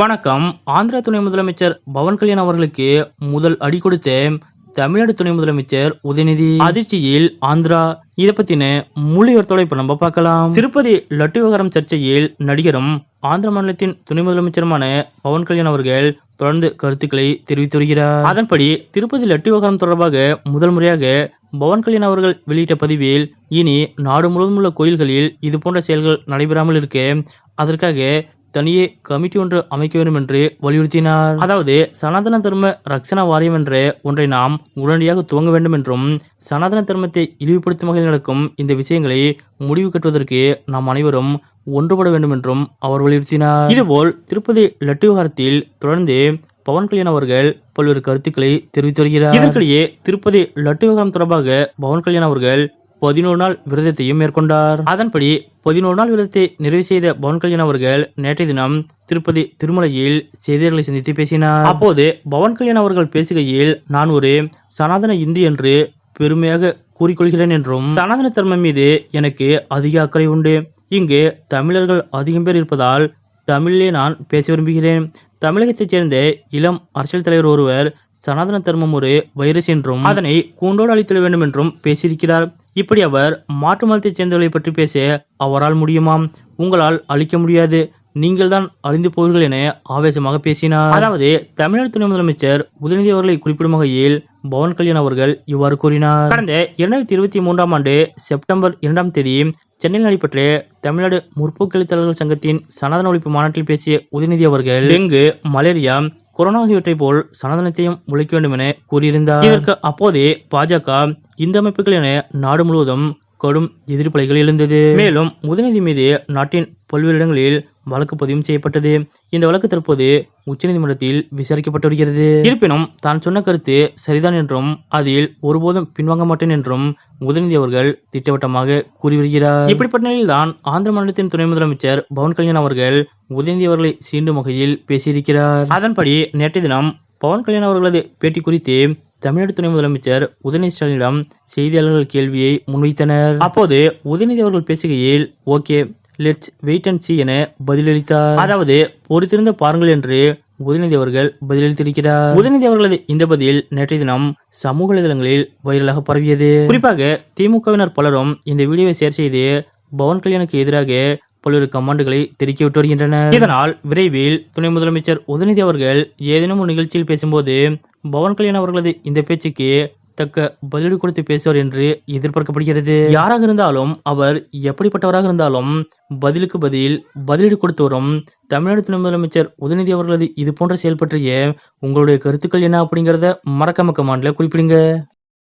வணக்கம். ஆந்திரா துணை முதலமைச்சர் பவன் கல்யாண் அவர்களுக்கு முதல் அடி கொடுத்த தமிழ்நாடு துணை முதலமைச்சர் உதயநிதி. அதிர்ச்சியில் ஆந்திரா. இதை பத்தின முழு இப்ப நம்ம பார்க்கலாம். திருப்பதி லட்டு விவகாரம் சர்ச்சையில் நடிகரும் ஆந்திர மாநிலத்தின் துணை முதலமைச்சருமான பவன் கல்யாண் அவர்கள் தொடர்ந்து கருத்துக்களை தெரிவித்து வருகிறார். அதன்படி திருப்பதி லட்டு விவகாரம் தொடர்பாக முதல் முறையாக பவன் கல்யாண் அவர்கள் வெளியிட்ட பதிவில் இனி நாடு முழுவதும் உள்ள கோயில்களில் இது போன்ற செயல்கள் நடைபெறாமல் இருக்க அதற்காக தனியே கமிட்டி ஒன்று அமைக்க வேண்டும் என்று வலியுறுத்தினார். அதாவது சனாதன தர்ம ரக்ஷணா வாரியம் என்ற ஒன்றை நாம் உடனடியாக துவங்க வேண்டும் என்றும் சனாதன தர்மத்தை இழிவுபடுத்தும் வகையில் நடக்கும் இந்த விஷயங்களை முடிவு கட்டுவதற்கு நாம் அனைவரும் ஒன்றுபட வேண்டும் என்றும் அவர் வலியுறுத்தினார். இதுபோல் திருப்பதி லட்டு விவகாரத்தில் தொடர்ந்து பவன் கல்யாண் அவர்கள் பல்வேறு கருத்துக்களை தெரிவித்து வருகிறார். இதற்கிடையே திருப்பதி லட்டு விவகாரம் தொடர்பாக பவன் கல்யாண் அவர்கள் பதினோரு நாள் விரதத்தையும் மேற்கொண்டார். அதன்படி பதினோரு நாள் விரதத்தை நிறைவு செய்த பவன் கல்யாண் அவர்கள் நேற்றைய தினம் திருப்பதி திருமலையில் செய்தியாளர்களை சந்தித்து பேசினார். அப்போது பவன் கல்யாண் அவர்கள் பேசுகையில் நான் ஒரு சனாதன இந்து என்று பெருமையாக கூறிக்கொள்கிறேன் என்றும் சனாதன தர்மம் மீது எனக்கு அதிக அக்கறை உண்டு. இங்கு தமிழர்கள் அதிகம் பேர் இருப்பதால் தமிழிலே நான் பேச விரும்புகிறேன். தமிழகத்தைச் சேர்ந்த இளம் அரசியல் தலைவர் ஒருவர் சனாதன தர்மம் ஒரு வைரஸ் என்றும் அதனை கூண்டோடு அழித்துவிட வேண்டும் என்றும் பேசியிருக்கிறார். இப்படி அவர் மாற்று மதத்தைச் சேர்ந்தவர்களை பற்றி பேச அவரால் முடியுமாம்? உங்களால் அழிக்க முடியாது. நீங்கள் தான் அழிந்து போவீர்கள் என ஆவேசமாக பேசினார். அதாவது தமிழ்நாடு துணை முதலமைச்சர் உதயநிதி அவர்களை குறிப்பிடும் வகையில் பவன் கல்யாண் அவர்கள் இவ்வாறு கூறினார். கடந்த இரண்டாயிரத்தி இருபத்தி மூன்றாம் ஆண்டு செப்டம்பர் இரண்டாம் தேதி சென்னையில் நடைபெற்ற தமிழ்நாடு முற்போக்கு எழுத்தாளர்கள் சங்கத்தின் சனாதன ஒழிப்பு மாநாட்டில் பேசிய உதயநிதி அவர்கள் டெங்கு மலேரியா கொரோனா ஆகியவற்றை போல் சனாதனத்தையும் உழைக்க வேண்டும் என கூறியிருந்தார். இதற்கு அப்போதே பாஜக இந்த அமைப்புகள் என நாடு முழுவதும் கடும் எதிர்ப்பலைகள் எழுந்தது. மேலும் உதயநிதி மீது நாட்டின் பல்வேறு இடங்களில் வழக்கு பதிவும் செய்யப்பட்டது. இந்த வழக்கு தற்போது உச்சநீதிமன்றத்தில் விசாரிக்கப்பட்டு வருகிறது. இருப்பினும் தான் சொன்ன கருத்து சரிதான் என்றும் அதில் ஒருபோதும் பின்வாங்க மாட்டேன் என்றும் உதயநிதி அவர்கள் திட்டவட்டமாக கூறி வருகிறார் இப்படிப்பட்ட நிலையில்தான் ஆந்திர மாநிலத்தின் துணை முதலமைச்சர் பவன் கல்யாண் அவர்கள் உதயநிதி அவர்களை சீண்டும் வகையில் பேசியிருக்கிறார். அதன்படி நேற்றைய தினம் பவன் கல்யாண் அவர்களது பேட்டி குறித்து தமிழ்நாடு துணை முதலமைச்சர் உதயநிதி ஸ்டாலினிடம் செய்தியாளர்கள் கேள்வியை முன்வைத்தனர். அப்போது உதயநிதி அவர்கள் பேசுகையில் okay let's wait and see என பதிலளித்தார். அதாவது பொறுத்திருந்து பாருங்கள் என்று உதயநிதி அவர்கள் பதிலளித்திருக்கிறார். உதயநிதி அவர்களது இந்த பதில் நேற்றைய தினம் சமூக வலைதளங்களில் வைரலாக பரவியது. குறிப்பாக திமுகவினர் பலரும் இந்த வீடியோவை ஷேர் செய்து பவன் கல்யாணுக்கு எதிராக பல்வேறு கமாண்டுகளை தெரிவித்து வருகின்றனர். இதனால் விரைவில் துணை முதலமைச்சர் உதயநிதி அவர்கள் ஏதேனும் ஒரு நிகழ்ச்சியில் பேசும்போது பவன் கல்யாண் அவர்களது இந்த பேச்சுக்கு தக்க பதிலடி கொடுத்து பேசுவார் என்று எதிர்பார்க்கப்படுகிறது. யாராக இருந்தாலும் அவர் எப்படிப்பட்டவராக இருந்தாலும் பதிலுக்கு பதில் பதிலடி கொடுத்து வரும் தமிழ்நாடு துணை முதலமைச்சர் உதயநிதி அவர்களது இது போன்ற செயல் பற்றிய உங்களுடைய கருத்துக்கள் என்ன அப்படிங்கறத மறக்காம கமாண்ட்ல குறிப்பிடுங்க.